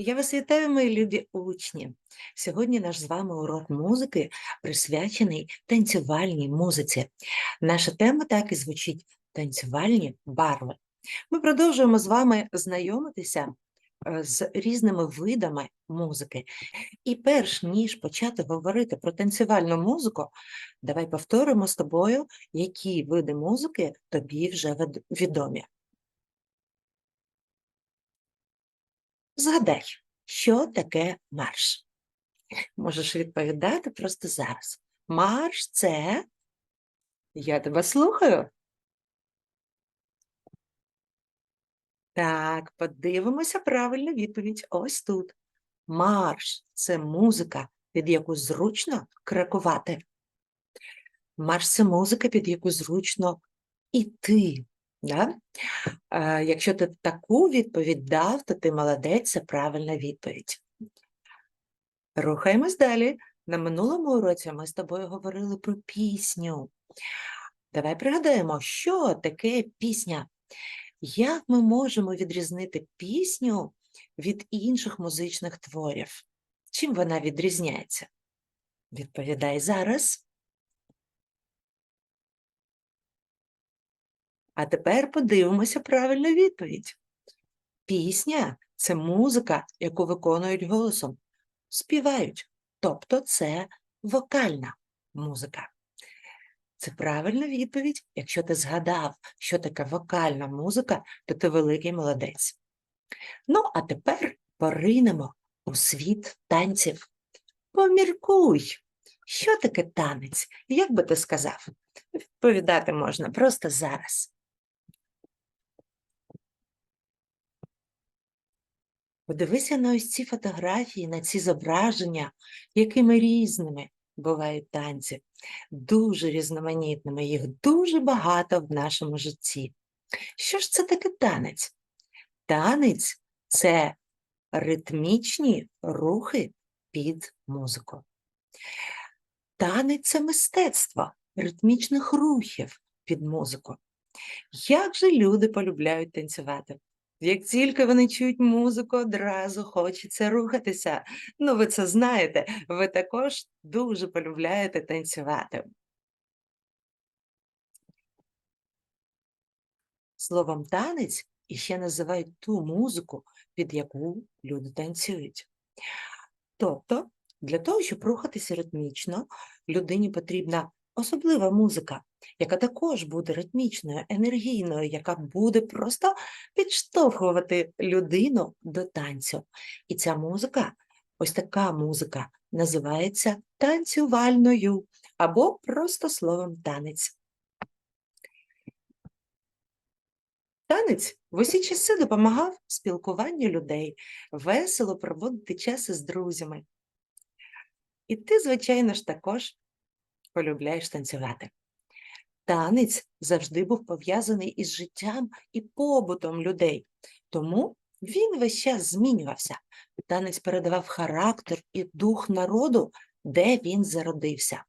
Я вас вітаю, мої любі учні. Сьогодні наш з вами урок музики присвячений танцювальній музиці. Наша тема так і звучить танцювальні барви. Ми продовжуємо з вами знайомитися е, з різними видами музики. І перш ніж почати говорити про танцювальну музику, давай повторимо з тобою, які види музики тобі вже відомі. Згадай, що таке марш? Можеш відповідати просто зараз. Марш це. Я тебе слухаю. Так, подивимося правильну відповідь. Ось тут. Марш це музика, під яку зручно крокувати. Марш це музика, під яку зручно іти. Да? Е, якщо ти таку відповідь дав, то ти молодець, це правильна відповідь. Рухаємось далі. На минулому уроці ми з тобою говорили про пісню. Давай пригадаємо, що таке пісня. Як ми можемо відрізнити пісню від інших музичних творів? Чим вона відрізняється? Відповідай зараз. А тепер подивимося правильну відповідь. Пісня це музика, яку виконують голосом, співають, тобто це вокальна музика. Це правильна відповідь. Якщо ти згадав, що таке вокальна музика, то ти великий молодець. Ну, а тепер поринемо у світ танців. Поміркуй, що таке танець? Як би ти сказав? Відповідати можна просто зараз. Подивися на ось ці фотографії, на ці зображення, якими різними бувають танці, дуже різноманітними, їх дуже багато в нашому житті. Що ж це таке танець? Танець це ритмічні рухи під музику. Танець це мистецтво ритмічних рухів під музику. Як же люди полюбляють танцювати? Як тільки вони чують музику, одразу хочеться рухатися. Ну, ви це знаєте, ви також дуже полюбляєте танцювати. Словом танець іще називають ту музику, під яку люди танцюють. Тобто, для того, щоб рухатися ритмічно, людині потрібна особлива музика, яка також буде ритмічною, енергійною, яка буде просто підштовхувати людину до танцю. І ця музика, ось така музика, називається танцювальною або просто словом танець. Танець в усі часи допомагав спілкуванню людей, весело проводити час із друзями. І ти, звичайно ж, також полюбляєш танцювати. Танець завжди був пов'язаний із життям і побутом людей, тому він весь час змінювався. Танець передавав характер і дух народу, де він зародився.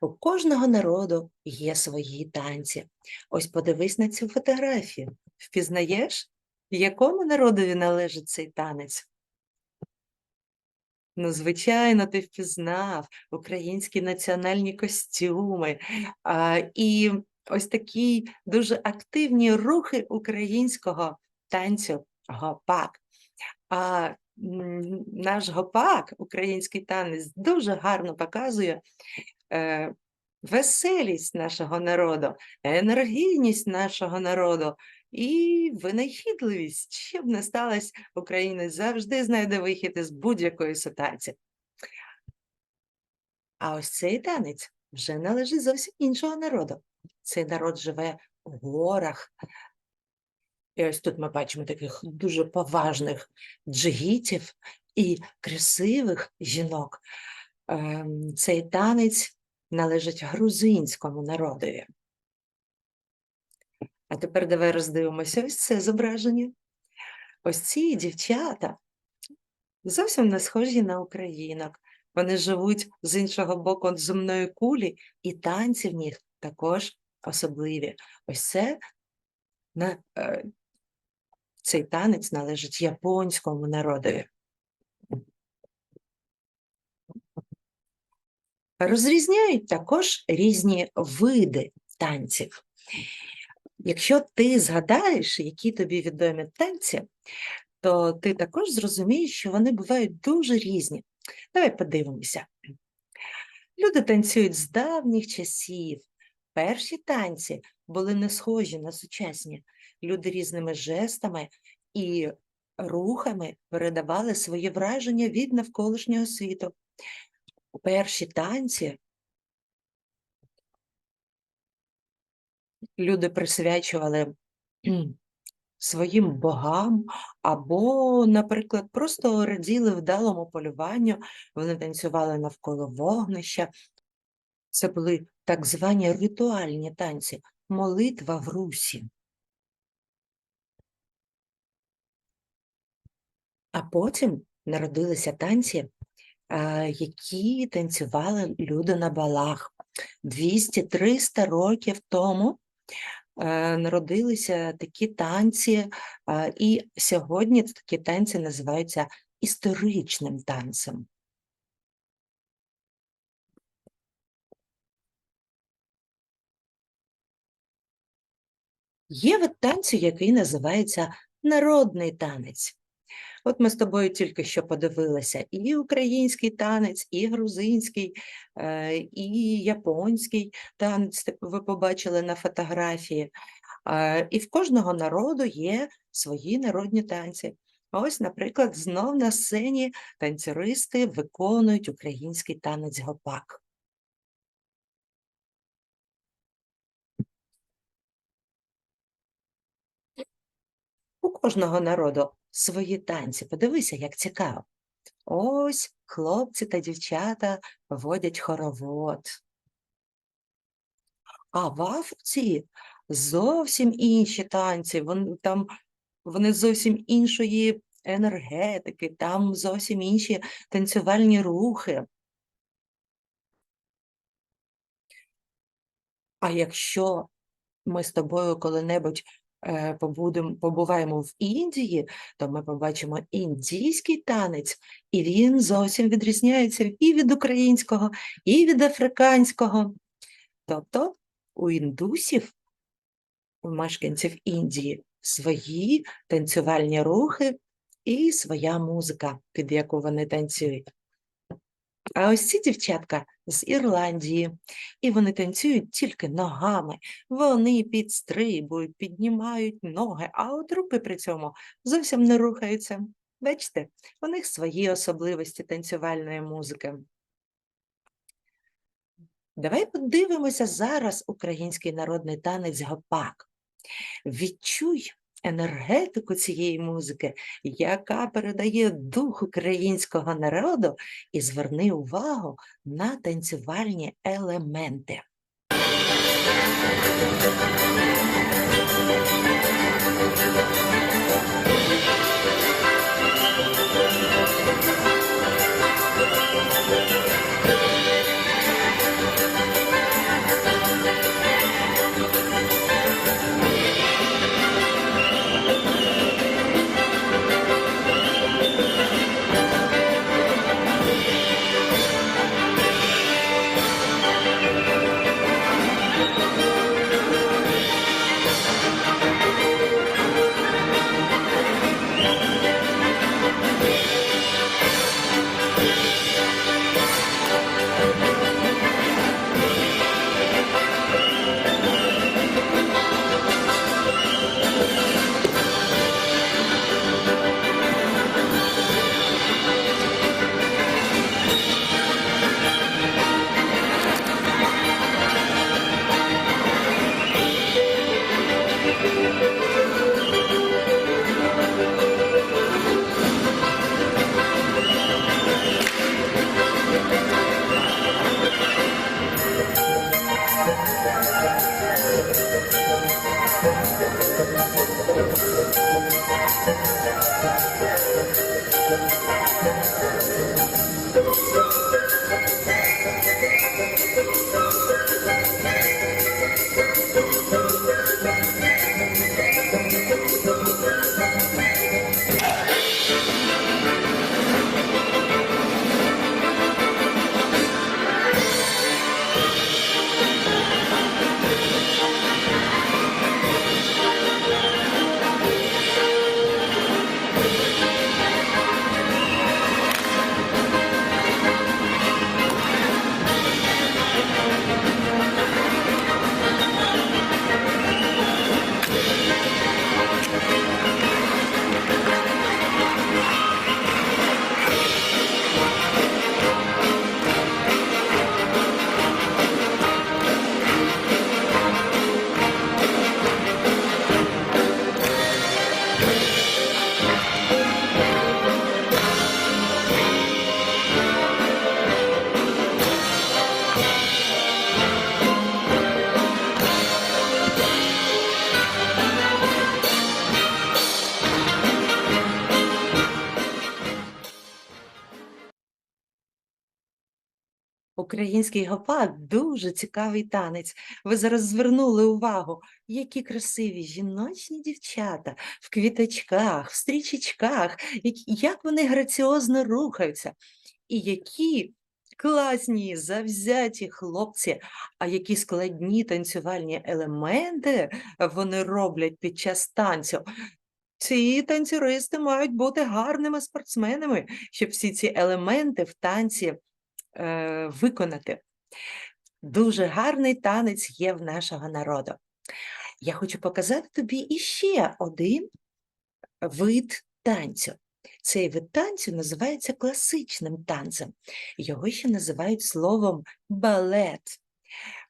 У кожного народу є свої танці. Ось подивись на цю фотографію. Впізнаєш, якому народові належить цей танець? Ну, звичайно, ти впізнав українські національні костюми а, і ось такі дуже активні рухи українського танцю гопак. А наш гопак, український танець, дуже гарно показує е, веселість нашого народу, енергійність нашого народу і винахідливість. Що б не сталося, українець завжди знайде вихід із будь-якої ситуації. А ось цей танець вже належить зовсім іншого народу. Цей народ живе в горах. І ось тут ми бачимо таких дуже поважних джигітів і красивих жінок. Ем, Цей танець належить грузинському народові. А тепер давай роздивимося ось це зображення. Ось ці дівчата зовсім не схожі на українок. Вони живуть з іншого боку земної кулі, і танці в них також особливі. Ось це на, е, цей танець належить японському народові. Розрізняють також різні види танців. Якщо ти згадаєш, які тобі відомі танці, то ти також зрозумієш, що вони бувають дуже різні. Давай подивимося. Люди танцюють з давніх часів. Перші танці були не схожі на сучасні. Люди різними жестами і рухами передавали свої враження від навколишнього світу. Перші танці люди присвячували своїм богам, або, наприклад, просто раділи вдалому полюванню, вони танцювали навколо вогнища. Це були так звані ритуальні танці, молитва в русі. А потім народилися танці, які танцювали люди на балах. 200-300 років тому е, народилися такі танці, і сьогодні такі танці називаються історичним танцем. Є вид танцю, який називається народний танець. От ми з тобою тільки що подивилися і український танець, і грузинський, е, і японський танець ви побачили на фотографії. Е, І в кожного народу є свої народні танці. Ось, наприклад, знов на сцені танцюристи виконують український танець гопак. У кожного народу свої танці. Подивися, як цікаво. Ось хлопці та дівчата водять хоровод. А в Африці зовсім інші танці. Вони там вони зовсім іншої енергетики, там зовсім інші танцювальні рухи. А якщо ми з тобою коли-небудь е, побудем, побуваємо в Індії, то ми побачимо індійський танець, і він зовсім відрізняється і від українського, і від африканського. Тобто у індусів, у мешканців Індії, свої танцювальні рухи і своя музика, під яку вони танцюють. А ось ці дівчатка з Ірландії, і вони танцюють тільки ногами. Вони підстрибують, піднімають ноги, а от руки при цьому зовсім не рухаються. Бачите, у них свої особливості танцювальної музики. Давай подивимося зараз український народний танець гопак. Відчуй енергетику цієї музики, яка передає дух українського народу, і зверни увагу на танцювальні елементи. Український гопак дуже цікавий танець. Ви зараз звернули увагу, які красиві жіночні дівчата в квіточках, в стрічечках, як вони граціозно рухаються, і які класні, завзяті хлопці, а які складні танцювальні елементи вони роблять під час танцю. Ці танцюристи мають бути гарними спортсменами, щоб всі ці елементи в танці е, виконати. Дуже гарний танець є в нашого народу. Я хочу показати тобі іще один вид танцю. Цей вид танцю називається класичним танцем. Його ще називають словом балет.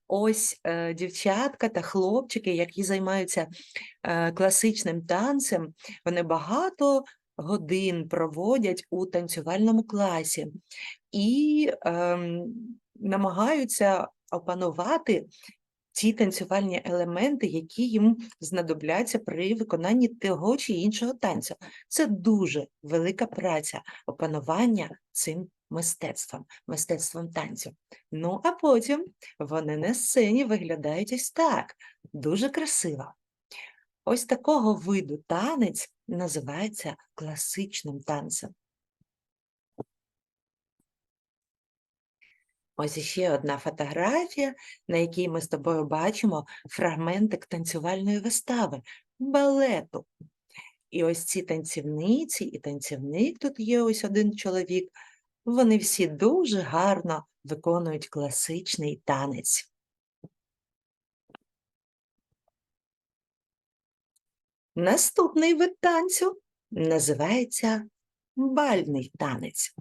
Ось е, дівчатка та хлопчики, які займаються е, класичним танцем, вони багато годин проводять у танцювальному класі і ем, намагаються опанувати ті танцювальні елементи, які їм знадобляться при виконанні того чи іншого танцю. Це дуже велика праця опанування цим мистецтвом, мистецтвом танцю. Ну, а потім вони на сцені виглядають ось так, дуже красиво. Ось такого виду танець називається класичним танцем. Ось іще одна фотографія, на якій ми з тобою бачимо фрагментик танцювальної вистави, балету. І ось ці танцівниці і танцівник, тут є ось один чоловік, вони всі дуже гарно виконують класичний танець. Наступний вид танцю називається бальний танець.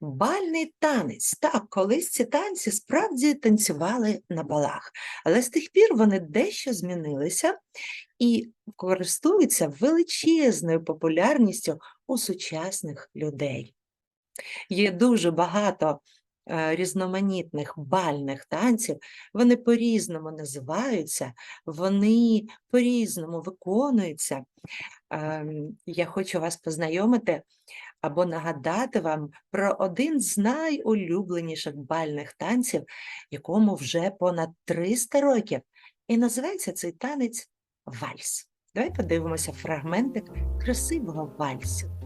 Бальний танець. Так, колись ці танці справді танцювали на балах, але з тих пір вони дещо змінилися і користуються величезною популярністю у сучасних людей. Є дуже багато е, різноманітних бальних танців, вони по-різному називаються, вони по-різному виконуються. Ем, Я хочу вас познайомити або нагадати вам про один з найулюбленіших бальних танців, якому вже понад 300 років. І називається цей танець вальс. Давай подивимося фрагментик красивого вальсу.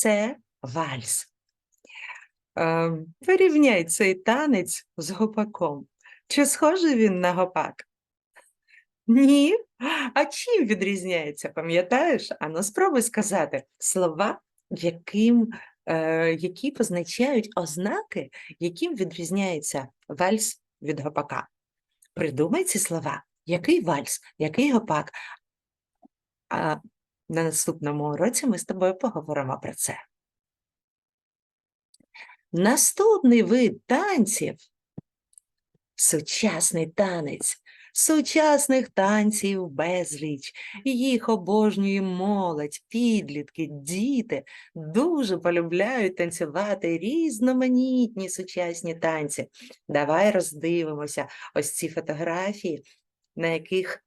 Це вальс. Е, порівняй цей танець з гопаком. Чи схожий він на гопак? Ні. А чим відрізняється, пам'ятаєш? Ану, спробуй сказати слова, яким, е, які позначають ознаки, яким відрізняється вальс від гопака. Придумай ці слова. Який вальс, який гопак? А на наступному уроці ми з тобою поговоримо про це. Наступний вид танців сучасний танець. Сучасних танців безліч. Їх обожнює молодь, підлітки, діти дуже полюбляють танцювати різноманітні сучасні танці. Давай роздивимося ось ці фотографії, на яких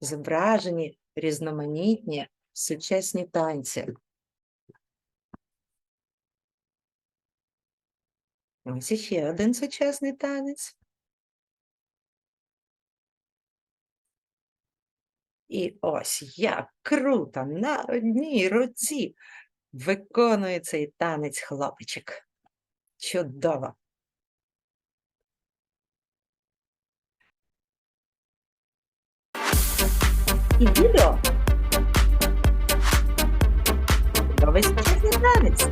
зображені різноманітні сучасні танці. Ось іще один сучасний танець. І ось як круто на одній руці виконує цей танець хлопчик. Чудово. І відео. Сучасний танець.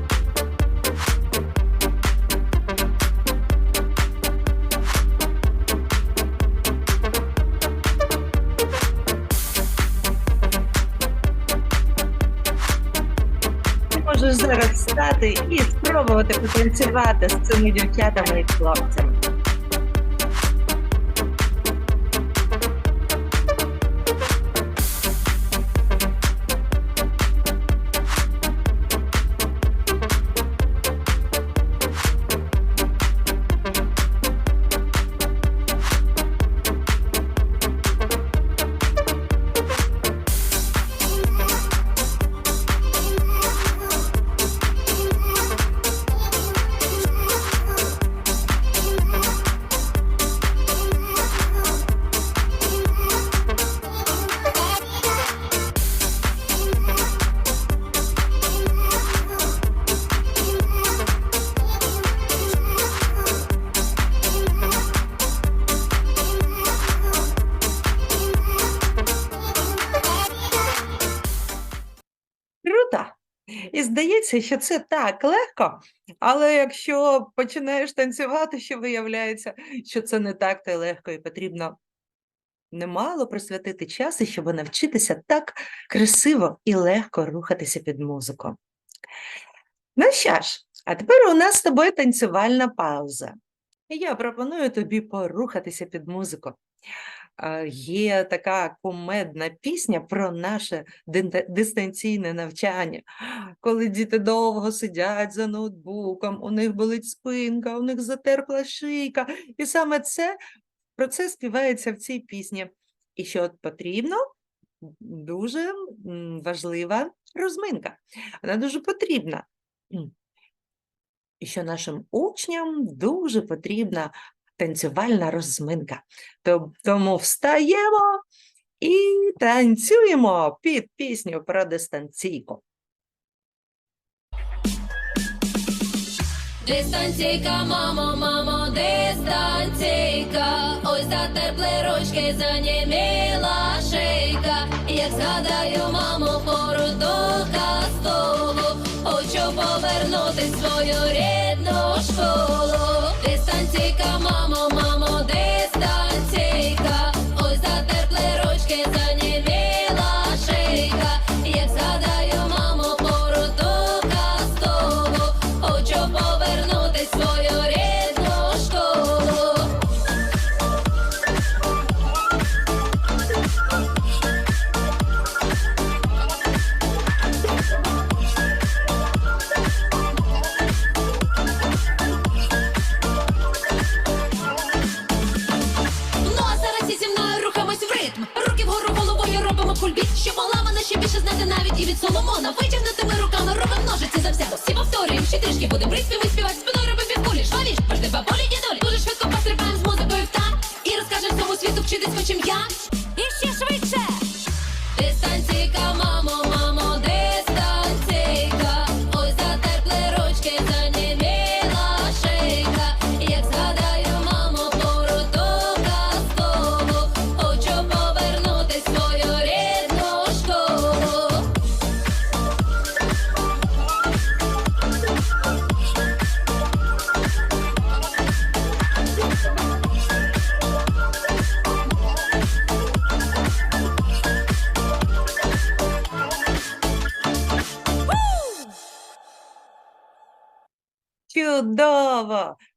Ти можеш зараз встати і спробувати потанцювати з цими дівчатами і хлопцями. Здається, що це так легко, але якщо починаєш танцювати, що виявляється, що це не так та легко, і потрібно немало присвятити часу, щоб навчитися так красиво і легко рухатися під музику. Ну що ж, а тепер у нас з тобою танцювальна пауза. Я пропоную тобі порухатися під музику. Е, Є така кумедна пісня про наше дистанційне навчання, коли діти довго сидять за ноутбуком, у них болить спинка, у них затерпла шийка, і саме це про це співається в цій пісні. І що потрібно? Дуже важлива розминка. Вона дуже потрібна. І що нашим учням дуже потрібна танцювальна розминка. Тому встаємо і танцюємо під пісню про дистанційку. Дистанційка, мамо, мамо, дистанційка, ось затерпли ручки, заніміла шийка. Як згадаю, мамо, пору до казкову, хочу повернути свою рідну школу. Дистанційка, мамо, мамо, дистанційка,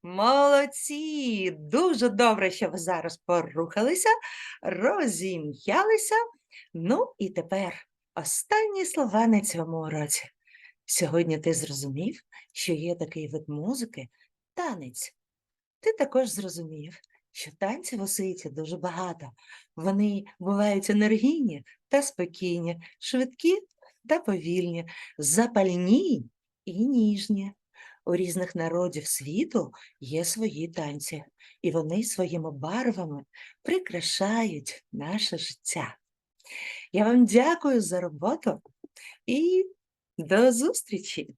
Молодці! Дуже добре, що ви зараз порухалися, розім'ялися. Ну і тепер останні слова на цьому уроці. Сьогодні ти зрозумів, що є такий вид музики танець. Ти також зрозумів, що танців у світі дуже багато. Вони бувають енергійні та спокійні, швидкі та повільні, запальні і ніжні. У різних народів світу є свої танці, і вони своїми барвами прикрашають наше життя. Я вам дякую за роботу і до зустрічі!